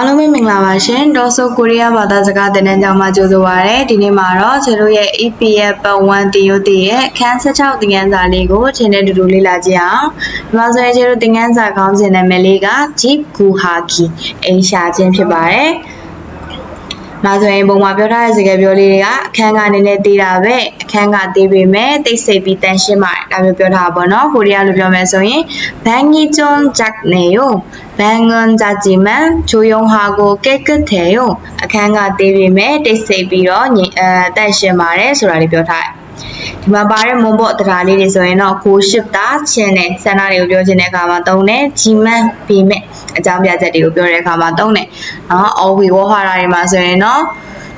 အားလုံးပဲမင်္ဂလာပါရှင်ဒေါ်ဆိုကိုရီးယားဘာသာစကားသင်တန်းကျောင်းမှာကြိုဆိုပါရစေဒီနေ့မှာတော့ကျွန်တော်ရဲ့ EPF ပတ်1တီယိုတီရဲ့အခန်း16သင်ခန်းစာလေးကိုချိန်နဲ့တူတူလေ့လာကြည့်အောင်ဒီမှာဆိုရင်ကျွန်တော်သင်ခန်းစာခေါင်းစဉ်နာမည်လေးက Jeep Guhaki အိမ်ရှာခြင်းဖြစ်ပါတယ် ဒါဆိုရင်ပုံမှာပြောထားတဲ့စကားပြောလေးတွေကအခန်းကနေနဲ့တည်တာပဲအခန်းကတည်ပေမဲ့တိတ်ဆိတ်ပြီးတန်ရှင်းပါတယ်ဒါမျိုးပြောထားတာပေါ့နော်ကိုရီးယားလိုပြောမယ်ဆိုရင်ဘန်ဂီကျွန်းဂျက်နေယိုဘန်ငွန်ဂျာဂျီမန်ချိုယုံဟာကိုကဲကတ်တယ်ယိုအခန်းကတည်ပေမဲ့တိတ်ဆိတ်ပြီးတော့ညင်အဲတန်ရှင်းပါတယ်ဆိုတာလေးပြောထားတယ် ဒီမှာပါတဲ့မွန်ဘော့တရားလေးတွေဆိုရင်တော့ကိုရှိတာချင်းနဲ့ဆန္ဒတွေကိုပြောချင်တဲ့အခါမှာသုံးတယ်ဂျီမန်ပေမဲ့အကြောင်းပြချက်တွေကိုပြောတဲ့အခါမှာသုံးတယ်နော်အော်ဝီဝေါ်ဟာတာတွေမှာဆိုရင်တော့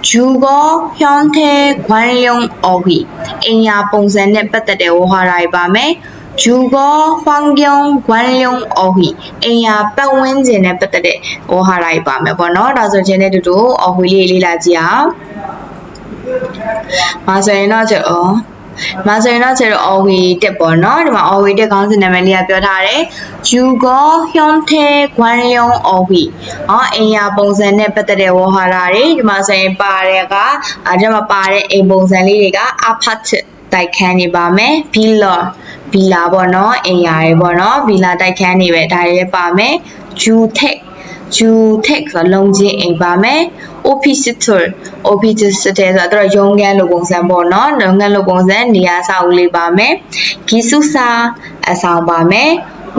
ဂျူကောဖြောင်းသေးခွမ်ယုံအော်ဝီအင်ယာပုံစံနဲ့ပတ်သက်တဲ့ဝေါ်ဟာတာတွေပါမယ်ဂျူကောဖောင်းကျုံခွမ်ယုံအော်ဝီအင်ယာပတ်ဝန်းကျင်နဲ့ပတ်သက်တဲ့ဝေါ်ဟာတာတွေပါမယ်ပေါ့နော်ဒါဆိုချင်းတဲ့တူတူအော်ဝီလေးလေးလာကြည့်အောင်မဆိုရင်တော့ကျွ န်တော်မဆိုရင်တော့ကျတော့ OV တက်ပေါ့နော်ဒီမှာ OV တက်ခေါင်းစဉ်နာမည်လေးကပြောထားတယ်ယူကောဟွန်ထေဂွမ်ယုံ OV ဟောအိမ်ယာပုံစံနဲ့ပတ်သက်တဲ့ဝေါ်ဟာရာတွေဒီမှာဆိုရင်ပါတဲ့ကအဲဒီမှာပါတဲ့အိမ်ပုံစံလေးတွေကအဖတ်တိုက်ခန်းနေပါမယ်ဘီလာဘီလာပေါ့နော်အိမ်ယာတွေပေါ့နော်ဘီလာတိုက်ခန်းနေပဲဒါတွေလည်းပါမယ်ဂျူထက်ဂျူထက်ဆိုလုံးချင်းအိမ်ပါမယ် official official ဆိုတာတော့ရုံးခန်းလိုပုံစံပေါ့နော်ရုံးခန်းလိုပုံစံနေရာစာအုပ်လေးပါမယ်ဂီစုစာအဆောင်ပါမယ်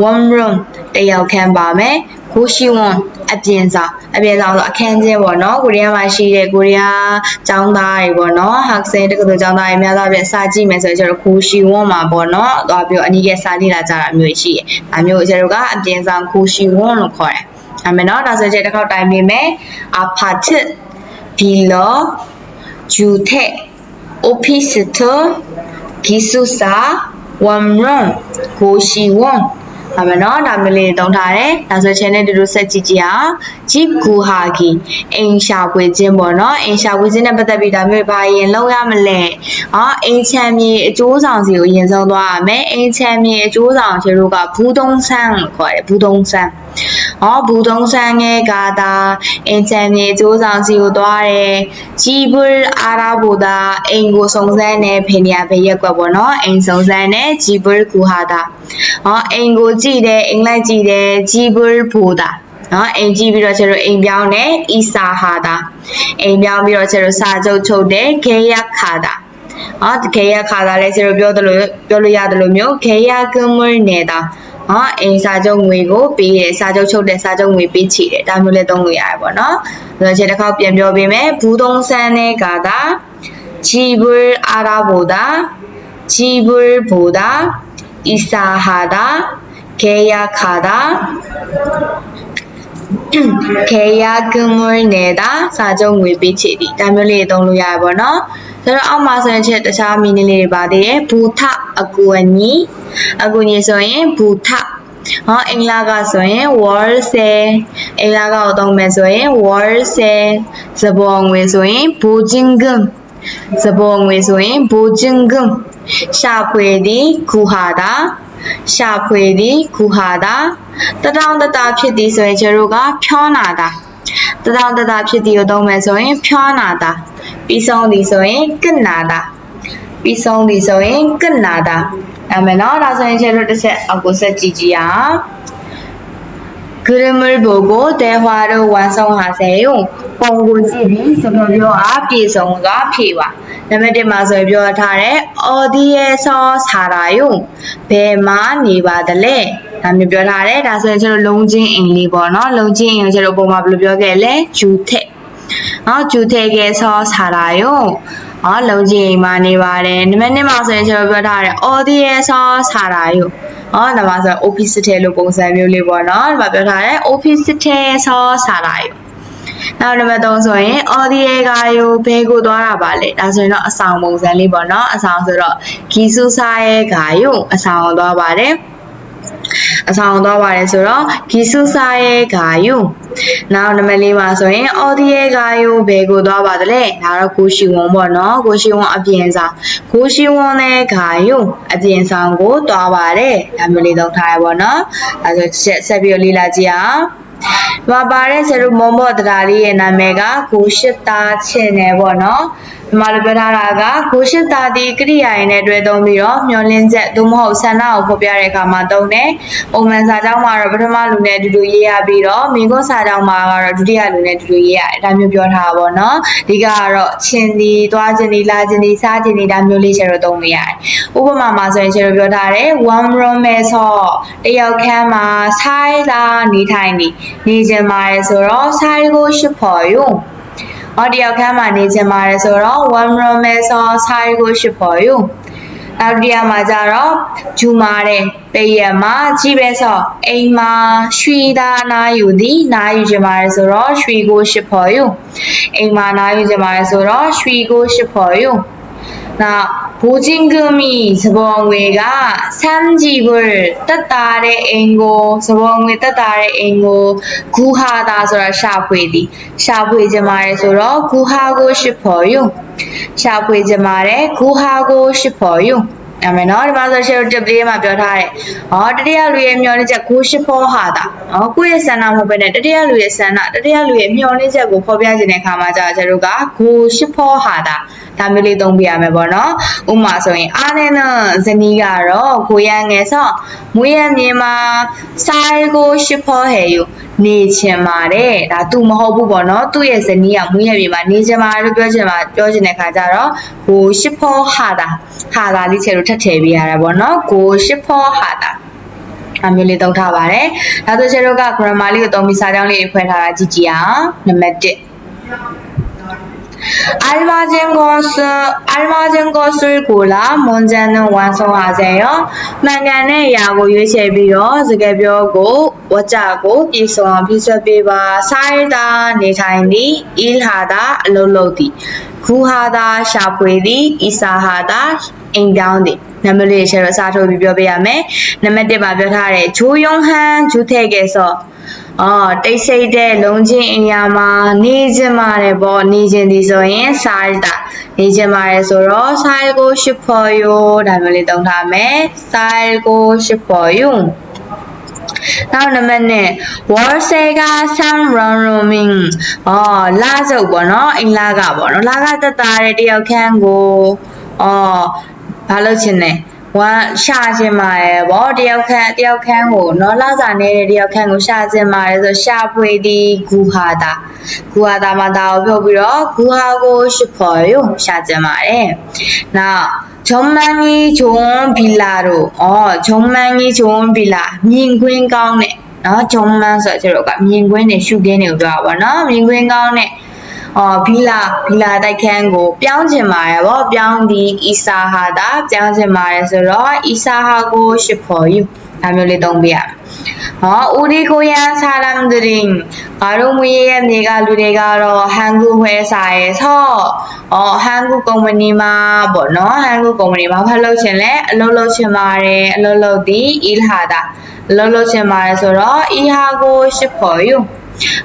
one room တယောက်ခန်းပါမယ်ကိုရှိဝွန်အပြင်စာအပြင်စာဆိုအခန်းချင်းပေါ့နော်ကိုရီးယားမှာရှိတဲ့ကိုရီးယားကျောင်းသားတွေပေါ့နော်ဟာဆယ်တက္ကသိုလ်ကျောင်းသားတွေများသောအားဖြင့်စာကြည့်မယ်ဆိုရင်ကျတော့ကိုရှိဝွန်မှာပေါ့နော်သွားပြီးတော့အနည်းငယ်စာကြည့်လာကြတာမျိုးရှိတယ်။အမျိုးကျတော့ကအပြင်စာကိုရှိဝွန်လို့ခေါ်တယ်။ အမေနော်ဒါဆိုရင်တစ်ခေါက်တိုင်ပေးမယ်။အဖတ်ဘီလောဂျူထက် officer ဂီစုစာဝမ်ရွန်ကိုရှိဝွန်အမနော်ဒါမျိုးလေးတုံးထားတယ်ဒါဆိုချင်းနဲ့တူတူဆက်ကြည့်ကြည့်အောင်ဂျီကူဟာဂီအိမ်ရှာပွေခြင်းပေါ့နော်အိမ်ရှာပွေခြင်းနဲ့ပတ်သက်ပြီးဒါမျိုးဘာရင်လောက်ရမလဲဟောအိမ်ချမ်းမြေအကျိုးဆောင်စီကိုရင်ဆုံးသွားရမယ်အိမ်ချမ်းမြေအကျိုးဆောင်ချေတို့ကဘူးတုံးဆန်းလို့ခေါ်တယ်ဘူးတုံးဆန်း ဟောဘူးတုံးဆန်းရဲ့ကာတာအိမ်ချမ်းမြေအကျိုးဆောင်စီကိုသွားတယ်ဂျီဘူအာရာဘူဒါအိမ်ကိုစုံစမ်းနေဖေနီယာဖေရက်ကွက်ပေါ့နော်အိမ်စုံစမ်းနေဂျီဘူကူဟာတာဟောအိမ်ကိုကြည့်တယ်အင်္ဂလိပ်ကြည့်တယ်ဂျီဘူဘူဒါနော်အိမ်ကြည့်ပြီးတော့ကျတော့အိမ်ပြောင်းတယ်အီစာဟာတာအိမ်ပြောင်းပြီးတော့ကျတော့စာချုပ်ချုပ်တယ်ခေယခါတာနော်ခေယခါတာလဲကျတော့ပြောသလိုပြောလို့ရတယ်လို့မျိုးခေယကမွန်းနေတာ ဟောအိမ်စာချုပ်ငွေကိုပေးတယ်စာချုပ်ချုပ်တဲ့စာချုပ်ငွေပေးချေတယ်ဒါမျိုးလည်းသုံးလို့ရတယ်ပေါ့နော်ဒါဆိုချက်တစ်ခေါက်ပြန်ပြောပေးမယ်ဘူးသုံးဆန်းတဲ့ကာတာဂျီဘူအာရာဘူဒါဂျီဘူဘူဒါအီစာဟာတာခေယခါတာ ခေယကမွေနေတာစာချုပ်ငွေပေးချေသည်ဒါမျိုးလေးသုံးလို့ရရပါတော့ဆိုတော့အောက်မှာဆိုရင်ချက်တခြားမီနင်းလေးတွေပါသေးတယ်ဘူထအကူအညီအကူအညီဆိုရင်ဘူထဟောအင်္ဂလာကဆိုရင် wall sale အင်္ဂလာကကိုသုံးမယ်ဆိုရင် wall sale ဇဘောငွေဆိုရင် bojingum ဇဘောငွေဆိုရင် bojingum ရှာဖွေသည်ခူဟာတာရှာဖွေသည်ခူဟာတာတတောင်တတာဖြစ်သည်ဆိုရင်ကျတို့ကဖြောနာတာတတောင်တတာဖြစ်သည်ကိုသုံးမယ်ဆိုရင်ဖြောနာတာပြီးဆုံးသည်ဆိုရင်ကစ်နာတာပြီးဆုံးသည်ဆိုရင်ကစ်နာတာအမေနော်ဒါဆိုရင်ကျတို့တစ်ချက်အောက်ကိုဆက်ကြည့်ကြည့်အောင် 그림을보고대화를완성하세요ပုံကိုကြည့်ပြီးစကားပြောအားပြေဆုံးစွာဖြေပါနံပါတ်1မှာဆိုရင်ပြောထားတယ်အော်ဒီရဲ့ဆောစာရာယုဘယ်မှာနေပါသလဲဒါမျိုးပြောထားတယ်ဒါဆိုရင်ကျွန်တော်လုံးချင်းအိမ်လေးပေါ့နော်လုံးချင်းအိမ်ကိုကျွန်တော်ပုံမှာဘယ်လိုပြောခဲ့လဲဂျူထက်နော်ဂျူထက်ကဲဆောစာရာယုဟောလုံးချင်းအိမ်မှာနေပါတယ်နံပါတ်2မှာဆိုရင်ကျွန်တော်ပြောထားတယ်အော်ဒီရဲ့ဆောစာရာယု ဟောဒါမှဆို office ထဲလို့ပုံစံမျိုးလေးပေါ့နော်ဒီမှာပြောထားတယ် office ထဲဆောစာရာယုနောက်နံပါတ်3ဆိုရင် audio ကရောဘဲကိုသွားတာပါလေဒါဆိုရင်တော့အဆောင်ပုံစံလေးပေါ့နော်အဆောင်ဆိုတော့ဂီစုစာရဲ့ဂါယုအဆောင်သွားပါတယ် အဆောင်သွားပါတယ်ဆိုတော့ဂီစုစာရဲ့ဂါယုနောက်နံပါတ်၄ပါဆိုရင် audio ဂါယုဘယ်ကိုသွားပါသလဲဒါတော့ကိုရှိဝွန်ပေါ့နော်ကိုရှိဝွန်အပြင်ဆောင်ကိုရှိဝွန်နဲ့ဂါယုအပြင်ဆောင်ကိုသွားပါတယ်ဒါမျိုးလေးသုံးထားရပါတော့နော်အဲဆိုဆက်ပြီးတော့လေ့လာကြည့်အောင်ဒီမှာပါတဲ့ဆရာတို့မုံဘော့တရားလေးရဲ့နာမည်ကကိုရှိသားချင်တယ်ပေါ့နော် ဒီမှာလိုပြောထားတာကကိုရှိသားဒီကရိယာရင်းနဲ့တွဲသုံးပြီးတော့မျောလင်းချက်သို့မဟုတ်ဆန္ဒကိုဖော်ပြတဲ့အခါမှာသုံးတယ်ပုံမှန်စာကြောင်းမှာတော့ပထမလူနဲ့အတူတူရေးရပြီးတော့မိခွန်းစာကြောင်းမှာကတော့ဒုတိယလူနဲ့အတူတူရေးရတယ်ဒါမျိုးပြောထားတာပေါ့နော်အဓိကကတော့ချင်းဒီသွားချင်းဒီလာချင်းဒီစားချင်းဒီဒါမျိုးလေးဆရာတို့သုံးလို့ရတယ်ဥပမာမှာဆိုရင်ဆရာတို့ပြောထားတယ် one room မဲဆော့တယောက်ခန်းမှာဆိုင်လာနေထိုင်နေနေချင်ပါတယ်ဆိုတော့ဆိုင်ကိုရှိဖို့ယူ ဟောတယောက်ခန်းမှာနေချင်ပါတယ်ဆိုတော့ one room မဲဆော့ဆိုင်ကိုရှိဖို့ယူနောက်တစ်ရာမှာကြတော့ဂျူမာတဲ့ပရမှာကြီးပဲဆော့အိမ်မှာရွှီသာနာယူသည်နာယူချင်ပါတယ်ဆိုတော့ရွှီကိုရှိဖို့ယူအိမ်မှာနာယူချင်ပါတယ်ဆိုတော့ရွှီကိုရှိဖို့ယူနောက် ဘူဂျင်ဂမီစဘောငွေကဆမ်ဂျီဘ်တက်တာတဲ့အင်ကိုစဘောငွေတက်တာတဲ့အိမ်ကိုဂူဟာတာဆိုတာရှာဖွေသည်ရှာဖွေကြမှာရဲဆိုတော့ဂူဟာကိုရှိဖို့ယူရှာဖွေကြမှာရဲဂူဟာကိုရှိဖို့ယူအမေနော်ဒီမှာဆိုရှယ်တက်လေးမှာပြောထားတယ်။ဟောတတိယလူရဲ့မျောနှင်းချက်ကိုရှိဖို့ဟာတာ။ဟောကိုယ့်ရဲ့ဆန္ဒမဟုတ်ဘဲနဲ့တတိယလူရဲ့ဆန္ဒတတိယလူရဲ့မျောနှင်းချက်ကိုဖော်ပြခြင်းတဲ့အခါမှာကြာကျတို့ကကိုရှိဖို့ဟာတာဒါမျိုးလေးသုံးပြရမယ်ပေါ့နော်။ဥပမာဆိုရင်အားနဲ့ဇနီးကတော့ကိုရငယ်ဆော့မွေးရမြေမှာဆိုင်ကိုရှိဖို့ဟဲယူနေချင်ပါတယ်ဒါသူမဟုတ်ဘူးပေါ့နော်သူ့ရဲ့ဇနီးကမွေးရမြေမှာနေချင်ပါတယ်လို့ပြောချင်မှာပြောချင်တဲ့ခါကျတော့ကိုရှိဖို့ဟာတာဟာတာလေးချေလို့ထပ်ထည့်ပေးရတာပေါ့နော်ကိုရှိဖို့ဟာတာအမျိုးလေးသုံးထားပါတယ်။ဒါဆိုချေတို့က grammar လေးကိုသုံးပြီးစာကြောင်းလေးတွေဖွဲ့ထားတာကြည့်ကြည့်အောင်။နံပါတ်1 알맞은 것을 알맞은 것을 골라 문제는 완성하세요. 만간의 야구 유세비로 스케비오고 워짜고 이소원 비서비바 살다 내타인디 일하다 로로디 구하다 샤프이디 이사하다 အိမ်ပြောင်းတယ်နံပါတ်လေးရှယ်တော့အစားထိုးပြီးပြောပြရမယ်နံပါတ်1မှာပြောထားတယ်ဂျိုးယုံဟန်ဂျူးထဲကေဆို အော်တိတ်ဆိတ်တဲ့လုံးချင်းအရာမှာနေချင်ပါတယ်ပေါ့နေချင်သည်ဆိုရင်စားတာနေချင်ပါတယ်ဆိုတော့စားကိုရှိဖို့ယောဒါမျိုးလေးသုံးထားမယ်စားကိုရှိဖို့ယောနောက်နံပါတ်နဲ့ war say က some run roaming အော်လာစုပ်ပေါ့နော်အင်လာကပေါ့နော်လာကတက်တာတဲ့တယောက်ခန်းကိုအော်ဘာလုပ်ချင်လဲ ဝမ်းရှာခြင်းပါရယ်ဗောတယောက်ခန့်တယောက်ခန့်ကိုနော်လာစာနေတဲ့တယောက်ခန့်ကိုရှာခြင်းပါရယ်ဆိုရှာဖွေသည်ဂူဟာတာဂူဟာတာမှာဒါကိုပြောပြီးတော့ဂူဟာကိုရှိဖို့ရရှာခြင်းပါတယ်နောက်ဂျုံမန်ကြီးဂျုံဘီလာတို့ဩဂျုံမန်ကြီးဂျုံဘီလာမြင်ကွင်းကောင်းတဲ့နော်ဂျုံမန်ဆိုတော့ကျတော့ကမြင်ကွင်းနဲ့ရှုခင်းတွေကိုပြောတာပါနော်မြင်ကွင်းကောင်းတဲ့ အော်ဘီလာဘီလာတိုက်ခန်းကိုပြောင်းချင်ပါတယ်ဗောပြောင်းဒီအီဆာဟာတာပြောင်းချင်ပါတယ်ဆိုတော့အီဆာဟာကိုရှိဖို့ယူဒါမျိုးလေးသုံးပြရဟောဦးဒီကိုရန်ဆာလမ်ဒရင်ငါတို့မွေးရဲ့မြေကလူတွေကတော့ဟန်ကူဝဲစာရဲ့ဆော့အော်ဟန်ကူကုမ္ပဏီမှာပေါ့နော်ဟန်ကူကုမ္ပဏီမှာဖတ်လို့ရှင်လဲအလုပ်လုပ်ချင်ပါတယ်အလုပ်လုပ်သည်အီလဟာတာအလုပ်လုပ်ချင်ပါတယ်ဆိုတော့အီဟာကိုရှိဖို့ယူ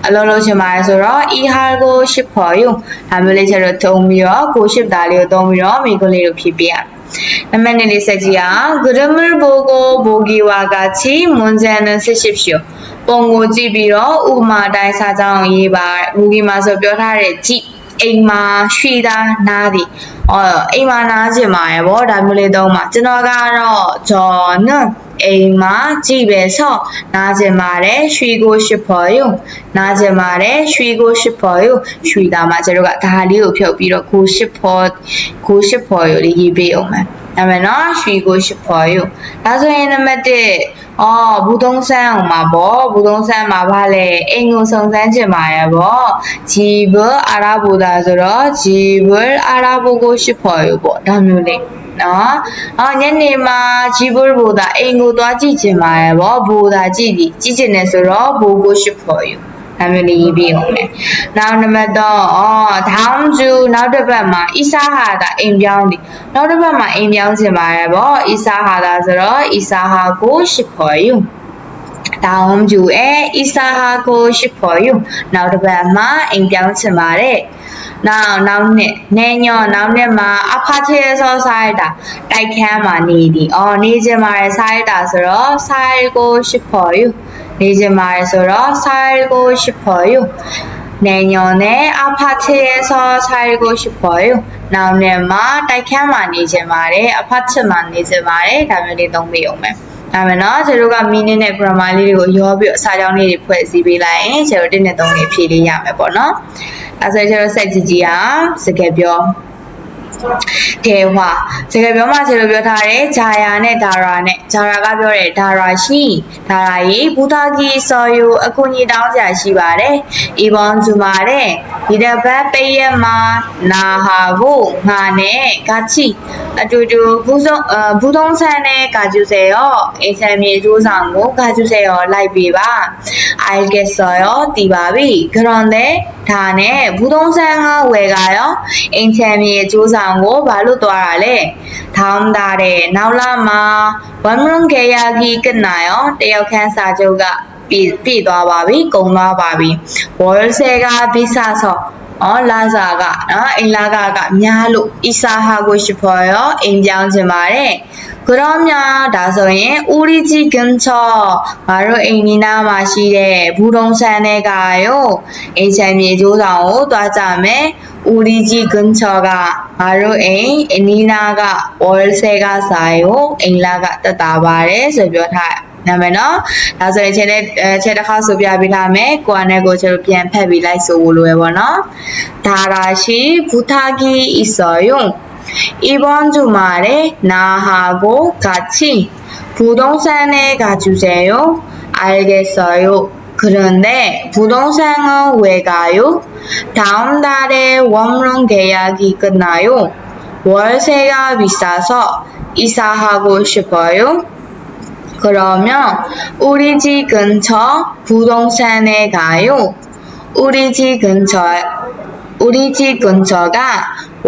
အလုံးလုံးချင်ပါတယ်ဆိုတော့ e har ကိုရှစ်ဖို့ယူဒါမျိုးလေးချက်တော့သုံးပြီးတော့ကိုရှစ်သားလေးကိုသုံးပြီးတော့မိကုလေးကိုဖြည့်ပြရနံပါတ်လေးဆက်ကြည့်အောင် grammar bogo bogiwa gachi munjana sishipsho ပုံကိုကြည့်ပြီးတော့ဥပမာတိုင်းစာကြောင်းရေးပါမူကြီးမှာဆိုပြောထားတဲ့ကြည့်အိမ်မှာရွှေသားနားသည်အော်အိမ်မှာနားကျင်ပါရဲ့ဗောဒါမျိုးလေးသုံးပါကျွန်တော်ကတော့ဂျော်နွ အိမ်မှာကြည့်ပဲဆော့နားကျင်ပါတယ်ရွှေကိုရှိဖို့ယုံနားကျင်ပါတယ်ရွှေကိုရှိဖို့ယုံရွှေသားမှာကျတို့ကဒါလေးကိုဖြုတ်ပြီးတော့ကိုရှိဖို့ကိုရှိဖို့ယုံလေးရေးပေးအောင်မယ်ဒါမယ်နော်ရွှေကိုရှိဖို့ယုံဒါဆိုရင်နံပါတ်1အော်ဘူးသုံးဆန်းအောင်မှာပေါ့ဘူးသုံးဆန်းမှာဗာလဲအိမ်ကိုစုံစမ်းချင်ပါရဲ့ပေါ့ဂျီဘအာရာဘူဒါဆိုတော့ဂျီဘအာရာဘူကိုရှိဖို့ယုံပေါ့ဒါမျိုးလေး နော်အော်ညနေမှာဂျီဘဘူဒါအိမ်ကိုသွားကြည့်ချင်ပါရဲ့ပေါ့ဘူဒါကြည့်ကြည့်ကြည့်ချင်တယ်ဆိုတော့ဘူကိုရှိဖို့ယုံဒါမျိုးလေးရေးပြအောင်မယ်။နောက်နံပါတ်3အော်ထောင်းကျူနောက်တစ်ပတ်မှာအီဆာဟာတာအိမ်ပြောင်းဒီနောက်တစ်ပတ်မှာအိမ်ပြောင်းချင်ပါရဲ့ဗောအီဆာဟာတာဆိုတော့အီဆာဟာကိုရှိခေါ်ယူတောင်းကျူအဲအီဆာဟာကိုရှိခေါ်ယူနောက်တစ်ပတ်မှာအိမ်ပြောင်းချင်ပါတယ် နောက်နောက်နှစ်နေညောနောက်နှစ်မှာအဖချေဆောစာရတာတိုက်ခန်းမှာနေသည်အော်နေကြမှာရစာရတာဆိုတော့စာရကိုရှိဖို့ယူနေကြမှာရဆိုတော့စာရကိုရှိဖို့ယူနေညောနဲ့အဖချေဆောစာရကိုရှိဖို့ယူနောက်နှစ်မှာတိုက်ခန်းမှာနေကြမှာတယ်အဖချေမှာနေကြမှာတယ်ဒါမျိုးလေးသုံးပေးအောင်မယ် ဒါမယ်နော်ကျတို့က meaning နဲ့ grammar လေးတွေကိုရောပြီးအစာကြောင်းလေးတွေဖွဲ့စည်းပေးလိုက်ရင်ကျတို့တစ်နဲ့သုံးလေးဖြည့်လေးရမယ်ပေါ့နော်အဲဆိုကျတို့စက်ကြည့်ကြည့်အောင်စကားပြော ဒေဝစကားပြောမှခြေလိုပြောထားတယ်ဂျာယာနဲ့ဒါရာနဲ့ဂျာရာကပြောတယ်ဒါရာရှိဒါရာရေဘူတာကီဆော်ယိုအကူကြီးတောင်းကြရှိပါတယ်ဤဘွန်ဂျူမာတဲ့ဒီတစ်ပတ်ပိတ်ရမှာနာဟာဖို့ငါနဲ့ဂါချီအတူတူဘူးဆုံးအဘူးသုံးဆန်းနဲ့ဂါကျူစေရောအင်ဆန်မြေကျိုးဆောင်ကိုဂါကျူစေရောလိုက်ပေးပါအိုင်ကက်ဆော်ရောတည်ပါပြီဂရွန်တဲ့ဒါနဲ့ဘူးသုံးဆန်းကဝယ်ကရောအင်ချန်မြေကျိုးဆောင်ကိုဘာလို့သွားတာလဲထောင်းတာတဲ့နောက်လာမှာဝမ်ရုံကေယာဂီကနာရောတယောက်ခန်းစာချုပ်ကပြည့်ပြည့်သွားပါပြီကုံသွားပါပြီဝေါ်ဆဲကဘိဆာဆောအော်လာစာကနော်အိမ်လာကကများလို့အီစာဟာကိုရှိဖို့ရောအိမ်ပြောင်းချင်ပါတယ် 그러면ဒါဆိုရင်우리집근처ငါတို့အိမ်နီးနားမှာရှိတဲ့ဘူတုံဆန်းတဲ့ကရောအိမ်ချမ်းမြေကျိုးဆောင်ကိုတွားကြမယ်우리집근처가ငါတို့အိမ်အနီးနားကဝေါ်ဆဲကဆိုင်ကိုအိမ်လာကတက်တာပါတယ်ဆိုပြောထားနာမည်နော်ဒါဆိုရင်ချက်တဲ့ချက်တစ်ခါဆိုပြပေးထားမယ်ကိုယ်နဲ့ကိုချက်ပြန်ဖက်ပြီးလိုက်ဆိုလို့ရပါတော့ဒါရာရှိဘူတာဂီအီဆောယုံ 이번 주말에 나하고 같이 부동산에 가주세요. 알겠어요. 그런데 부동산은 왜 가요? 다음 달에 원룸 계약이 끝나요. 월세가 비싸서 이사하고 싶어요. 그러면 우리 집 근처 부동산에 가요. 우리 집 근처 우리 집 근처가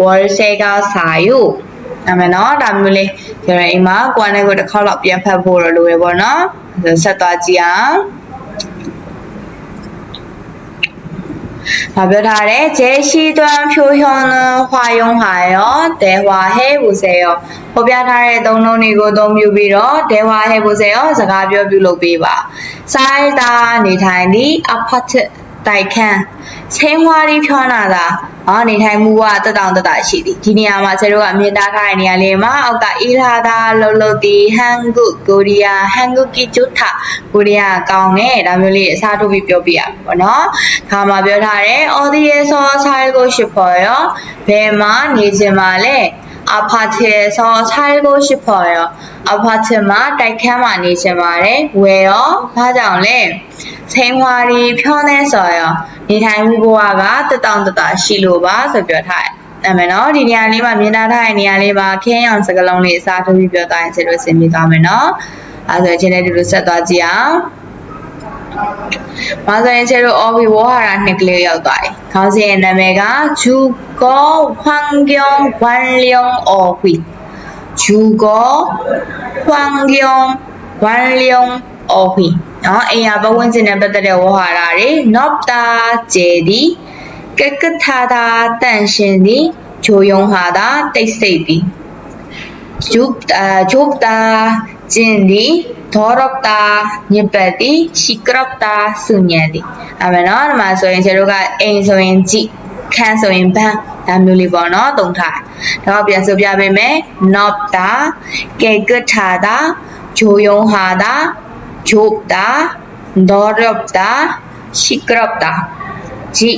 월세가 싸요. ဒါမယ်နော်ဒါမျိုးလေးကျွန်တော်အိမ်မှာကိုယ်နဲ့ကိုယ်တစ်ခေါက်တော့ပြန်ဖတ်ဖို့တော့လိုရပေါ့နော်ဆိုဆက်သွားကြည့်အောင်다ပြောထားတယ်제시段표현은활용하여대화해보세요ဖော်ပြထားတဲ့သုံးလုံးတွေကိုအသုံးပြုပြီးတော့대화해보세요စကားပြောပြုလုပ်ပေးပါစားတာနေထိုင်သည့် apart တိုက်ခန်းချင်းဝါရီဖြောနာတာအော်နေထိုင်မှုကတက်တောင်တက်တာရှိသည်ဒီနေရာမှာကျတို့ကမြင်တာထားတဲ့နေရာလေးမှာအောက်ကအေးလာတာလှုပ်လှုပ်တီဟန်ဂုကိုရီးယားဟန်ဂုကီဂျူထာကိုရီးယားကောင်းတယ်ဒါမျိုးလေးအစားထိုးပြီးပြောပြရပါတော့ခါမှာပြောထားတယ်အော်ဒီယေဆောဆိုင်ကိုရှိဖို့ရောဘယ်မှာနေချင်ပါလဲ အဖာတီဆောဆိုင်ကိုရှိဖို့ရောအဖာတီမှာတိုက်ခန်းမှာနေချင်ပါတယ်ဝယ်ရောဘာကြောင့်လဲချင်းဝါရီဖြောနေဆော်ရောနေထိုင်မှုဘဝကတက်တောင်တက်တာရှိလို့ပါဆိုပြောထားတယ်။အဲ့မယ်နော်ဒီနေရာလေးမှာမြင်ထားတဲ့နေရာလေးမှာခင်းအောင်စကလုံးလေးအစားထိုးပြီးပြောသားရင်ခြေလို့ဆင်ပြေသွားမယ်နော်။အဲဆိုရင်ခြေနဲ့တူတူဆက်သွားကြည့်အောင်။ မာဆိုင်ချေတို့အော်ဘီဝေါ်ဟာရာနှစ်ကလေးရောက်သွားတယ်။ခေါင်းစဉ်ရဲ့နာမည်ကဂျူကောဟွမ်ဂျုံဝမ်လျုံအော်ခွီဂျူကောဟွမ်ဂျုံဝမ်လျုံအော်ခွီနော်အင်ယာပဝန်းကျင်နဲ့ပတ်သက်တဲ့ဝေါ်ဟာရာတွေနော့တာဂျေဒီကက်ကထာတာတန်ရှင်ဒီဂျိုယုံဟာတာတိတ်စိတ်ဒီဂျူပတာဂျူပတာ ကျင်သည်ဒေါရက်တာညစ်ပတ်သည်ရှိကရက်တာစုညံသည်အမေနော်ဒီမှာဆိုရင်ကျတို့ကအိမ်ဆိုရင်ကြည့်ခန်းဆိုရင်ဘန်းဒါမျိုးလေးပေါ့နော်တုံထားတော့ပြန်ဆိုပြပေးမယ် not da ke gutha da jo yong ha da job da dorop da shikrop da ji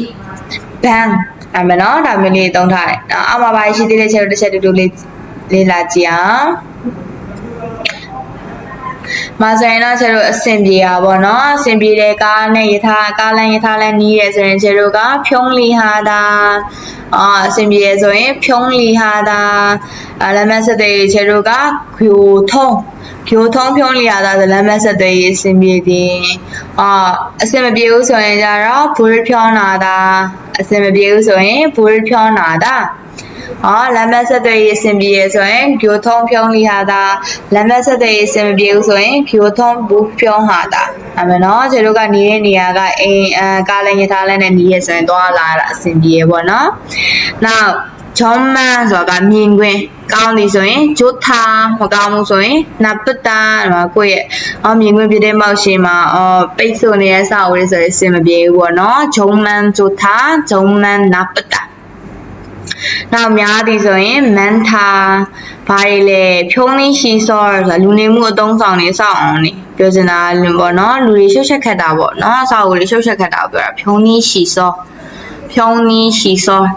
bang အမေနော်ဒါမျိုးလေးတုံထားတယ်။နောက်အမပါရှိသေးတဲ့ချက်တို့တစ်ချက်တူတူလေးလေးလာကြည့်အောင်။ မာဆိုရင်တော့ကျတို့အဆင်ပြေတာပေါ့နော်အဆင်ပြေတဲ့ကားနဲ့ယထာကားလမ်းယထာလမ်းနီးရဲဆိုရင်ကျတို့ကဖြုံးလီဟာတာအာအဆင်ပြေရဲဆိုရင်ဖြုံးလီဟာတာလမ်းမဆက်တဲ့ကျတို့ကဂိုထုံးဂိုထုံးဖြုံးလီဟာတာဆိုလမ်းမဆက်တဲ့အဆင်ပြေတယ်အာအဆင်မပြေဘူးဆိုရင်ကြတော့ဘူရဖြောင်းလာတာအဆင်မပြေဘူးဆိုရင်ဘူရဖြောင်းလာတာ အော်လမ်းမဆက်သွယ်ရေးအဆင်ပြေရဆိုရင်ဖြိုထုံးဖြုံးလီဟာတာလမ်းမဆက်သွယ်ရေးအဆင်မပြေဘူးဆိုရင်ဖြိုထုံးဘူးဖြုံးဟာတာအမေနော်ကျတို့ကနေတဲ့နေရာကအိမ်အကားလည်းရထားလည်းနဲ့နေရဆိုရင်သွားလာတာအဆင်ပြေရပေါ့နော် now ချောင်းမန်းဆိုတာကမြင်ကွင်းကောင်းသည်ဆိုရင်ဂျိုသာမကောင်းဘူးဆိုရင်နပတာတော့ကိုယ့်ရဲ့အော်မြင်ကွင်းပြတဲ့မောက်ရှင်မှာအော်ပိတ်ဆို့နေတဲ့စာအုပ်လေးဆိုရင်အဆင်မပြေဘူးပေါ့နော်ဂျုံမန်းဂျိုသာဂျုံမန်းနပတာ နောက်များသည်ဆိုရင်မန်ထာဘာတွေလဲဖြုံးလေးရှီဆော့ဆိုတာလူနေမှုအသုံးဆောင်နေစောင့်အောင်နေပြောချင်တာပေါ့နော်လူတွေရှုပ်ချက်ခတ်တာပေါ့နော်အစာအုပ်လေးရှုပ်ချက်ခတ်တာပြောတာဖြုံးလေးရှီဆော့ဖြုံးလေးရှီဆော့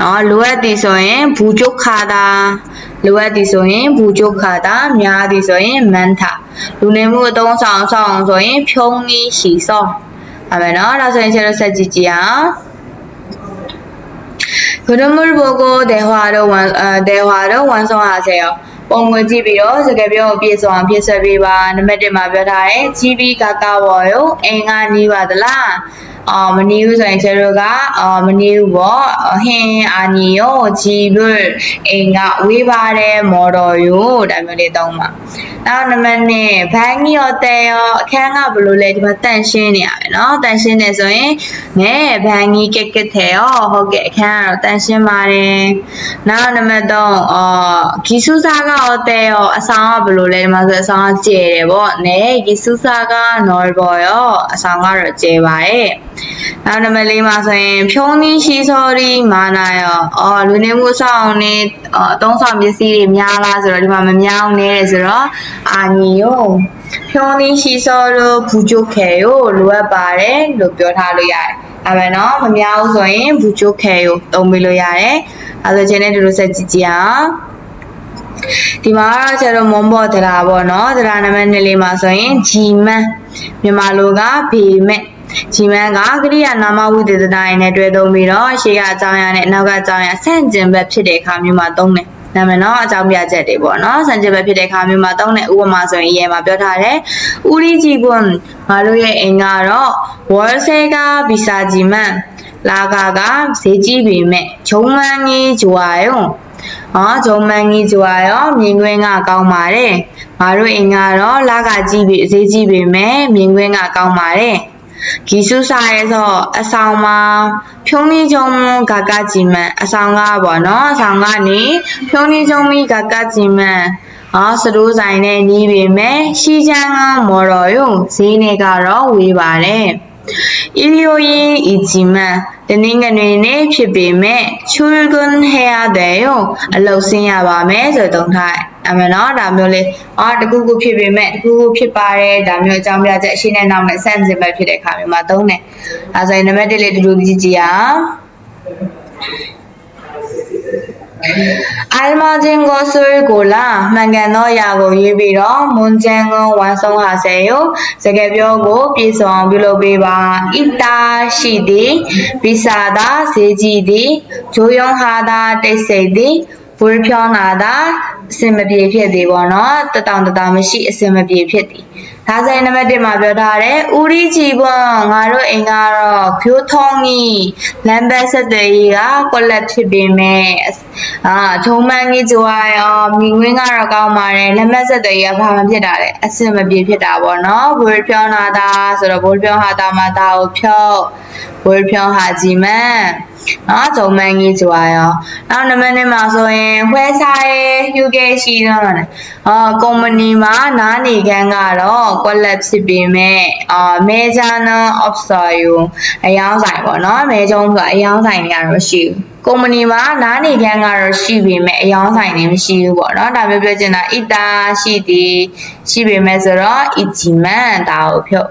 နော်လိုအပ်သည်ဆိုရင်ဘူကျုတ်ခါတာလိုအပ်သည်ဆိုရင်ဘူကျုတ်ခါတာများသည်ဆိုရင်မန်ထာလူနေမှုအသုံးဆောင်ဆောင်အောင်ဆိုရင်ဖြုံးလေးရှီဆော့အဲ့မယ်နော်ဒါဆိုရင်ကျွန်တော်ဆက်ကြည့်ကြည့်အောင် ကဒမရဘောကိုဒေဟွာတော့ဝန်အဲဒေဟွာတော့ဝန်ဆောင်ရစေရောပုံငွေကြည့်ပြီးတော့စကားပြောပြည့်စုံအောင်ပြည့်စွက်ပေးပါနံပါတ်1မှာပြောထားတယ် GB ကကဝော်ရောအိမ်ကနီးပါသလားအော်မနီးဘူးဆိုရင်ကျတို့ကအော်မနီးဘူးပေါ့ဟင်းအာနီရောကြီးပြီးအိမ်ကဝေးပါတယ်မော်တော်ရောဒါမျိုးလေးသုံးပါနောက်နံပါတ်2ဘန်းကြီးရောတဲရောအခန်းကဘယ်လိုလဲဒီမှာတန့်ရှင်းနေရတယ်နော်တန့်ရှင်းနေဆိုရင်ငဲဘန်းကြီးကက်ကက်ထဲရောဟုတ်ကဲ့အခန်းကတော့တန့်ရှင်းပါတယ်နောက်နံပါတ်3အော်ဂီစုစားကရောတဲရောအဆောင်ကဘယ်လိုလဲဒီမှာဆိုအဆောင်ကကျဲတယ်ပေါ့နဲဂီစုစားကနော်ဘော်ရောအဆောင်ကတော့ကျဲပါတယ်နောက်နံပါတ်4မှာဆိုရင်ဖြုံးသီးရှိစောရီမာနာရောအော်လူနေမှုဆောင်နေအသုံးဆောင်ပစ္စည်းတွေများလားဆိုတော့ဒီမှာမများအောင်နေတယ်ဆိုတော့အာညီယောဖြုံးသီးရှိစောလို့ဘူကျုခဲကိုလိုအပ်ပါတယ်လို့ပြောထားလို့ရတယ်အဲ့မယ်နော်မများဘူးဆိုရင်ဘူကျုခဲကိုသုံးပေးလို့ရတယ်အဲ့ဒါဆိုချင်းနဲ့ဒီလိုဆက်ကြည့်ကြည့်အောင်ဒီမှာကတော့ကျတော့မွန်ဘော့တရားပေါ့နော်တရားနံပါတ်2လေးမှာဆိုရင်ဂျီမန်မြန်မာလိုကဘေမဲ့ ဂျီမန်ကကရိယာနာမဝိသေသနာရင်းနဲ့တွဲသုံးပြီးတော့ရှေ့ကအကြောင်းအရာနဲ့နောက်ကအကြောင်းအရာဆန့်ကျင်ဘက်ဖြစ်တဲ့အခါမျိုးမှာသုံးတယ်နာမည်နော်အကြောင်းပြချက်တွေပေါ့နော်ဆန့်ကျင်ဘက်ဖြစ်တဲ့အခါမျိုးမှာသုံးတဲ့ဥပမာဆိုရင်အရင်မှာပြောထားတယ်ဥရိကြည်ပွန်ငါတို့ရဲ့အိမ်ကတော့ဝေါ်ဆဲကဗီစာဂျီမန်လာကာကဈေးကြီးပေမဲ့ဂျုံမန်းကြီးဂျွာယုံအော်ဂျုံမန်းကြီးဂျွာရောမြင်ကွင်းကကောင်းပါတယ်ငါတို့အိမ်ကတော့လာကကြီးပြီဈေးကြီးပေမဲ့မြင်ကွင်းကကောင်းပါတယ် ဂီစုစာရဲဆိုအဆောင်မှာဖြုံးနေချုံဂါကကြည်မန်အဆောင်ကပေါ့နော်အဆောင်ကနေဖြုံးနေချုံမီဂါကကြည်မန်အော်စတိုးဆိုင်နဲ့ညီးပေမဲ့ရှီချမ်းကမော်တော်ယုံဈေးနဲ့ကတော့ဝေးပါတယ် အီလီယိုရင်အီဂျီမန်တနင်္ဂနွေနေ့ဖြစ်ပေမဲ့ချူရကွန်ဟဲရတဲ့ယုံအလုတ်ဆင်းရပါမယ်ဆိုတုံးထားအမှန်တော့ဒါမျိုးလေးအော်တခုခုဖြစ်ပေမဲ့တခုခုဖြစ်ပါတယ်ဒါမျိုးအကြောင်းပြချက်အရှင်းနဲ့နောက်နဲ့ဆန့်ကျင်ဘက်ဖြစ်တဲ့အခါမျိုးမှာသုံးတယ်အဲဆိုရင်နံပါတ်1လေးတူတူကြည့်ကြည့်အောင် အိုင်မချင်းကိုဆွေးကိုလာမှန်ကန်သောအရာကိုရွေးပြီးတော့မွန်ချန်ကိုဝန်ဆောင်ဟာစေယစကပြောကိုပြည့်စုံအောင်ပြုလုပ်ပေးပါဣတာရှိသည်ဗီစာသာဈေးကြည့်သည်ဂျိုးယုံဟာသာတိတ်ဆိတ်သည်ဝေဖြောင်းလာတာအစင်မပြေဖြစ်သေးပေါ့နော်တတောင်တတာမရှိအစင်မပြေဖြစ်သည် ဒါဆိုရင်နံပါတ်1မှာပြောထားတယ်ဥရိချီပွန်ငါတို့အိမ်ကတော့ဖြိုးထုံးကြီးလမ်းဘက်ဆက်သွယ်ရေးကကွက်လက်ဖြစ်ပေမဲ့အာထုံးမန်းကြီးကြွားရောမြင်ကွင်းကတော့ကောင်းပါတယ်လမ်းဘက်ဆက်သွယ်ရေးကဘာမှဖြစ်တာလဲအစင်မပြေဖြစ်တာပေါ့နော်ဘိုးဖြောင်းလာတာဆိုတော့ဘိုးဖြောင်းဟာတာမှာဒါကိုဖြောက်ဘိုးဖြောင်းဟာကြီးမန်း နော်ဂျုံမန်းကြီးကြွားရောနောက်နံပါတ်2မှာဆိုရင်ခွဲစားရေး UK ရှိတော့တယ်အာကုမ္ပဏီမှာနားနေခန်းကတော့ကွက်လက်ဖြစ်ပေမဲ့အာမေဂျာနာအော့ဖ်ဆာယူအယောင်းဆိုင်ပေါ့နော်မဲကျုံဆိုအယောင်းဆိုင်တွေကတော့ရှိဘူးကုမ္ပဏီမှာနားနေခန်းကတော့ရှိပေမဲ့အယောင်းဆိုင်တွေမရှိဘူးပေါ့နော်ဒါမျိုးပြောချင်တာအီတာရှိသည်ရှိပေမဲ့ဆိုတော့အီဂျီမန်ဒါကိုဖြုတ်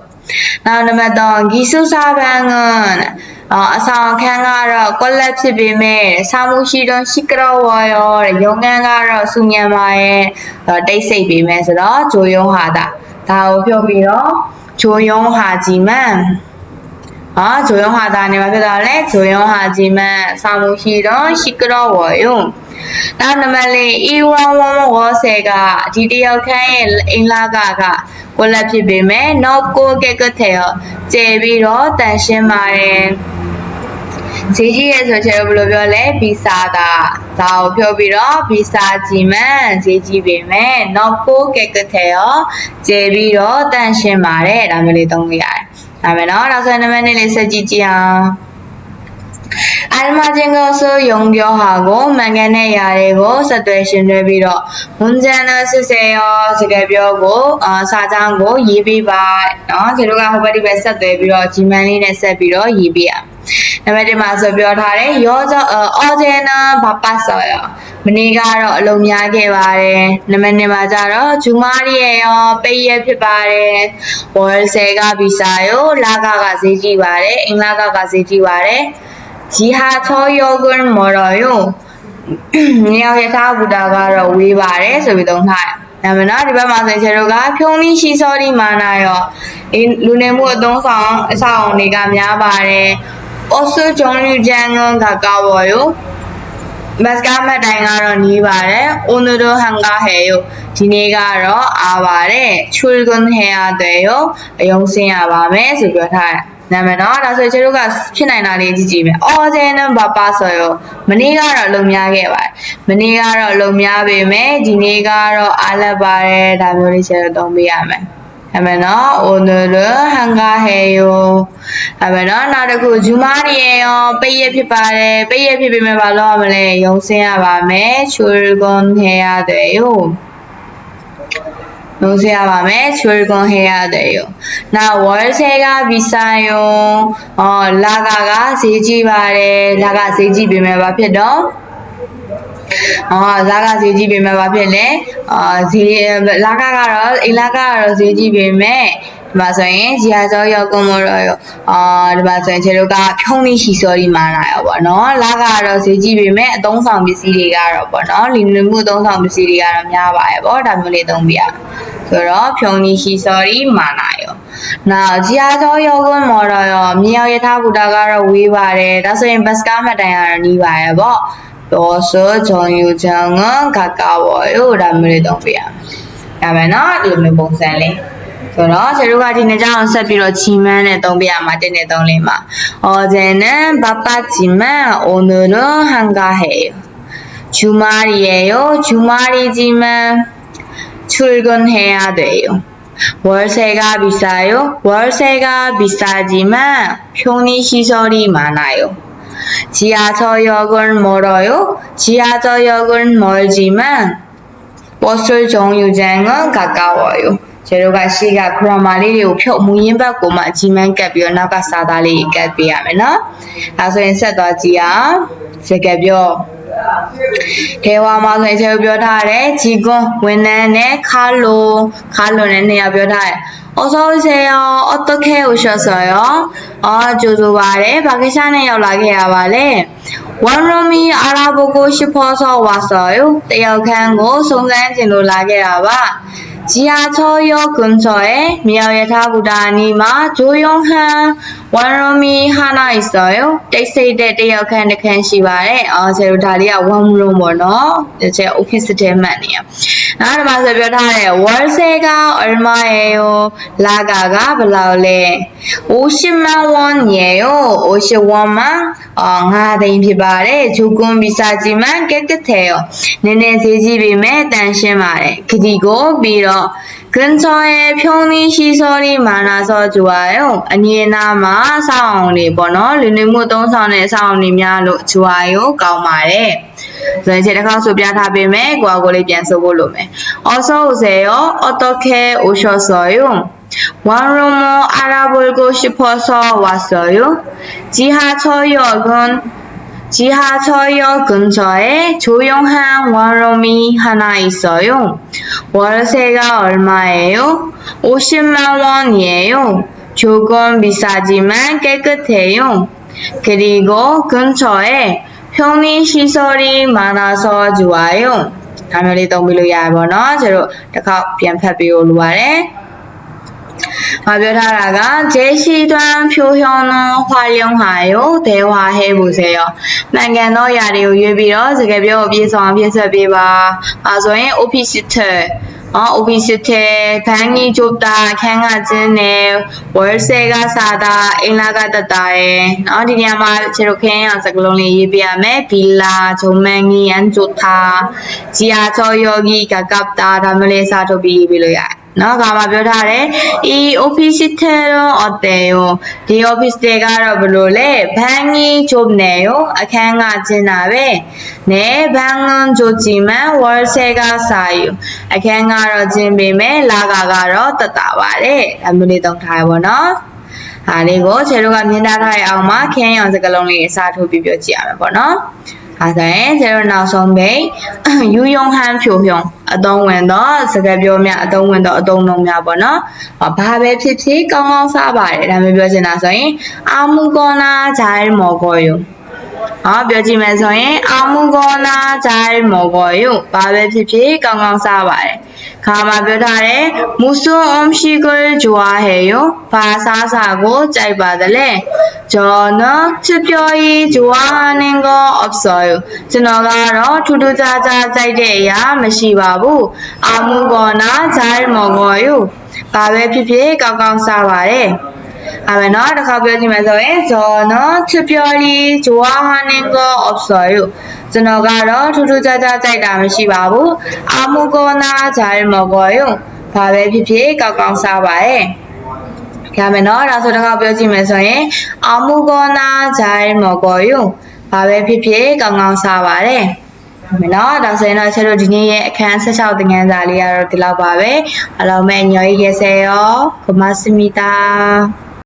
နောက်နံပါတ်3ဂီဆုစာဘန်ကအဆောင်ခန်းကတော့ကွက်လက်ဖြစ်ပေမဲ့စာမှုရှိတော့ရှိကရောဝါရောတဲ့ရုံငန်းကတော့စူညံပါရဲ့တိတ်ဆိတ်ပေမဲ့ဆိုတော့ဂျိုယုံဟာတာဒါကိုပြောပြီးတော့ဂျိုယုံဟာကြီးမန်ဟာဂျိုယုံဟာတာနေမှာဖြစ်တော့လေဂျိုယုံဟာကြီးမန်စာမှုရှိတော့ရှိကရောဝါယုံ နောက်နံပါတ်လေး E11 ဝေါ်ဆယ်ကဒီတယောက်ခန်းရဲ့အင်လာကကကွက်လက်ဖြစ်ပေမဲ့ not ကိုကက်ကထဲရောကျေပြီးတော့တန်ရှင်းပါတယ်ဈေးကြီးရဲ့ဆိုချင်ဘယ်လိုပြောလဲဗီစာတာဒါကိုပြောပြီးတော့ဗီစာကြီးမှန်ဈေးကြီးပေမဲ့ not ကိုကက်ကထဲရောကျေပြီးတော့တန်ရှင်းပါတယ်ဒါမျိုးလေးသုံးလို့ရတယ်ဒါမယ်နော်နောက်ဆုံးနံပါတ်2လေးဆက်ကြည့်ကြည့်အောင် 알마 징거스 용교하고 망간의 야리고 사퇴신뢰비로 문제는 쓰세 요. 지게벼고 어, 사장고 이비바 어, 제로가 호바리 베사퇴비로 지만리네 세비로 이비 야. နံပါတ်1မှာဆိုပြောထားတယ်ရောကြောင့်အော်ဂျေနာဘာပတ်ဆော်ရမနေ့ကတော့အလုံးများခဲ့ပါတယ်နံပါတ်2မှာကြတော့ဂျူမာရီရဲ့ရောပေးရဖြစ်ပါတယ်ဝေါ်ဆယ်ကဗီဇာရောလာကကဈေးကြီးပါတယ်အင်္ဂလကကဈေးကြီးပါတယ် jihato yogun moroyo မြောက်ယထာဘုဒ္ဓကတော့ဝေးပါတယ်ဆိုပြီးတော့ထားတယ်။ဒါမှမဟုတ်ဒီဘက်မှာဆိုရင်ကျေတို့ကဖြုံးပြီးရှိစောဒီမာနာရောအေးလူနေမှုအသုံးဆောင်အဆောက်အုံတွေကများပါတယ်။ also john yu jangon ကကဘော်ယောဘတ်ကားမတိုင်ကတော့နေပါတယ်။ onodo hanga he ယောဒီနေ့ကတော့အားပါတယ်။ chulgun he ya de ယောအယုံစင်ရပါမယ်ဆိုပြောထားတယ်။ နာမည်เนาะဒါဆိုကျတို့ကဖြစ်နိုင်တာလေးကြည့်ကြည့်မယ် all day number ပါဆိုရောမနေ့ကတော့လုံများခဲ့ပါတယ်မနေ့ကတော့လုံများပေမဲ့ဒီနေ့ကတော့အားလက်ပါတယ်ဒါမျိုးလေးကျတော့သုံးပေးရမယ်အမေနော် onolo hanga heyo အမေနော်နောက်တစ်ခု juma နေရောပိတ်ရဖြစ်ပါတယ်ပိတ်ရဖြစ်ပေမဲ့ဘာလို့ရမလဲရုံဆင်းရပါမယ် churgon heya de yo လုံးဆရပါမယ်ချွေကွန်ဟေရတဲ့ယောနောက်ဝေါ်ဆဲကဗီစာယုံအော်လာကကဈေးကြီးပါတယ်လာကဈေးကြီးပြင်မဲ့ဘာဖြစ်တော့အော်ဇာကဈေးကြီးပြင်မဲ့ဘာဖြစ်လဲအာဈေးလာကကတော့အိလာကကတော့ဈေးကြီးပြင်မဲ့ဒီမှာဆိုရင်ဂျီယာကျော်ရောကွန်မရောရောအာဒီမှာဆိုရင်ခြေတို့ကဖြုံးလေးရှိစောဒီမာနာရောပေါ့နော်လာကတော့ဈေးကြီးပေမဲ့အသုံးဆောင်ပစ္စည်းတွေကတော့ပေါ့နော်လီနမှုအသုံးဆောင်ပစ္စည်းတွေကတော့များပါရဲ့ပေါ့ဒါမျိုးလေးသုံးပြရ ဆိုတော့ဖြုံမီရှိစော်ရီမာနာယောနောက်ကြာသောယောကွန်မော်တော်ရောမြေအောင်ယထာဘူတာကတော့ဝေးပါတယ်ဒါဆိုရင်ဘတ်စကားမှတ်တမ်းရတော့နီးပါရဲ့ပေါ့တော့ဆိုဂျွန်ယူဂျန်ကကကာဝယောဒါမျိုးတော့ပြရဒါပဲနော်ဒီလိုမျိုးပုံစံလေးဆိုတော့ကျတို့ကဒီနေ့ကြောင်ဆက်ပြီးတော့ချီမန်းနဲ့သုံးပြရမှာတင်းနဲ့သုံးလေးမှာ။အော်ဂျန်နဲ့ဘပါချီမန်းအိုနိုရဟန်ဂါဟေ။ဂျူမာရီရဲ့ဂျူမာရီချီမန်း 출근해야 돼요. 월세가 비싸요? 월세가 비싸지만 편의시설이 많아요. 지하철역은 멀어요? 지하철역은 멀지만 버스 정류장은 가까워요. 제로가 씨가 그런 말이래요. 표 무인박고만 지면갑이요. 나가 사다리 갑이야면은. 아, 그래서 인사 도와지야. 제가 요 ဆက်သွားကြည့်အောင်။စကားပြောဒေဝါမှာဆိုရင်ကျတို့ပြောထားတယ်ဂျီကွန်ဝန်နန်းနဲ့ခါလိုခါလိုနဲ့နေရာပြောထားတယ်။어서오세요어떻게오셨어요အော်ကြိုဆိုပါတယ်။ဘာကိစ္စနဲ့ရောက်လာခဲ့ရပါလဲ။ One Room이 알아보고 싶어서 왔어요. တယောက်ခန်းကိုစုံစမ်းကျင်လို့လာခဲ့တာပါ။ 지하철역 근처에 미야예타 부다니마 조용한 one romi hana ဆိုတော့တိတ်ဆိတ်တဲ့တယောက်ခန့်တစ်ခန့်ရှိပါတယ်အော်ဆရာတို့ဒါလေးက one room ပေါ့နော်တကယ် office တဲ့မှတ်နေရနောက်ဒီမှာဆိုပြောထားတယ် warse က orma ရေယော la ga ကဘယ်လောက်လဲ50 man won ရေယော50 won မှာအော်9သိန်းဖြစ်ပါတယ်ဂျူကွန်ဗီစာကြီးမှကက်ကက်ထဲရောနည်းနည်းဈေးကြီးပေမဲ့တန်ရှင်းပါတယ်ခဒီကိုပြီးတော့ 근처에편의시설이많아서좋아요အနီးအနားမှာစောင့်အောင်တွေပေါ့နော်လူနေမှုသုံးဆောင်တဲ့စောင့်အောင်တွေများလို့ 좋아요ကောင်းပါတယ်ဆိုရင်ချက်တစ်ခါဆိုပြထားပေးမယ်ကိုယ့်အကိုလေးပြန်ဆိုဖို့လိုမယ်어서오세요 어떻게 오셨어요 원룸을 알아보고 싶어서 왔어요 지하철역은 지하철역 근처에 조용한 원룸이 하나 있어요. 월세가 얼마예요? 50만 원이에요. 조금 비싸지만 깨끗해요. 그리고 근처에 편의시설이 많아서 좋아요. 다음에 우리 동비로 야번어 제로 다카오 비안 파비오 루아레. ။ငါပြောထားတာကဂျေရှိတွန်းဖြိုးဟျောင်းနှဟွာလျုံဟာယောဒေဝါဟဲဘူးစေယော။မှန်ကန်သောຢာတွေကိုရွေးပြီးတော့စကားပြောအပြည့်စုံအောင်ပြည့်စုံပေးပါ။အဲဆိုရင် office 哦，obesity 反应就大，看看真的，我是个啥的，因那个的大耶。然后今天嘛，其实看样子个龙里一边没比啦，就蛮硬做它，只要做有一个疙瘩，他们来啥就比比了呀。 နော်ကဘာပြောထားတယ်ဤ office ထဲတော့အတယ်ရောဒီ office တွေကတော့ဘယ်လိုလဲဘန်ကြီးချုပ်နေရောအခန်းကကျင်းတာပဲနဲဘန်ငန်ချုပ်ကြည့်မှန် world ဆဲကစာယူအခန်းကတော့ကျင်းပေမဲ့လာကကတော့တတ်တာပါတယ်အမလေးတော့ထားပါဘောနော်အားလေးကိုခြေတို့ကမြင်တာထားရအောင်ပါခင်းအောင်စကလုံးလေးအစားထိုးပြီးပြောကြည့်ရမယ်ပေါ့နော်။ အဲဒါရင်ခြေတို့နောက်ဆုံးပိတ်ယူယုံဟန်ဖြိုဖြုံအသုံးဝင်တော့စကားပြောများအသုံးဝင်တော့အသုံးလုံးများပေါ့နော်။ဘာပဲဖြစ်ဖြစ်ကောင်းကောင်းစားပါတယ်ဒါမျိုးပြောချင်တာဆိုရင်အာမူကောနာဂျိုင်မော်ကိုယုဟောပြောကြည့်မယ်ဆိုရင်အာမူကောနာဂျိုင်မော်ကိုယုဘာပဲဖြစ်ဖြစ်ကောင်းကောင်းစားပါတယ် ခါမှာပြောထားတယ်မူဆိုအုံးရှိကိုကြွားဟဲယောဘာစားစာကိုကြိုက်ပါသလဲဂျော်နော်ချစ်ပြောရေးကြွားနင်းကို observe ကျွန်တော်ကတော့ထူးထူးခြားခြားကြိုက်တဲ့အရာမရှိပါဘူးအာမှုကောနာဂျိုင်းမော်ကောယောဘာပဲဖြစ်ဖြစ်ကောင်းကောင်းစားပါတယ်အမေနော်တစ်ခါပြောကြည့်မယ်ဆိုရင်ဇော်နော်ချစ်ပြောလီဂျွာဟာနင်းကို observe ကျွန်တော်ကတော့ထူးထူးခြားခြားကြိုက်တာမရှိပါဘူးအာမူကောနာဂျာရမောကောယုံဘာပဲဖြစ်ဖြစ်ကောက်ကောင်းစားပါရဲ့ရမယ်နော်ဒါဆိုတော့ပြောကြည့်မယ်ဆိုရင်အာမူကောနာဂျာရမောကောယုံဘာပဲဖြစ်ဖြစ်ကောင်းကောင်းစားပါရဲ့မယ်နော်ဒါဆိုရင်တော့ကျွန်တော်ဒီနေ့ရဲ့အခန်း16သင်ခန်းစာလေးကတော့ဒီလောက်ပါပဲအားလုံးပဲညော်ရေးရစေရောကမစမီတာ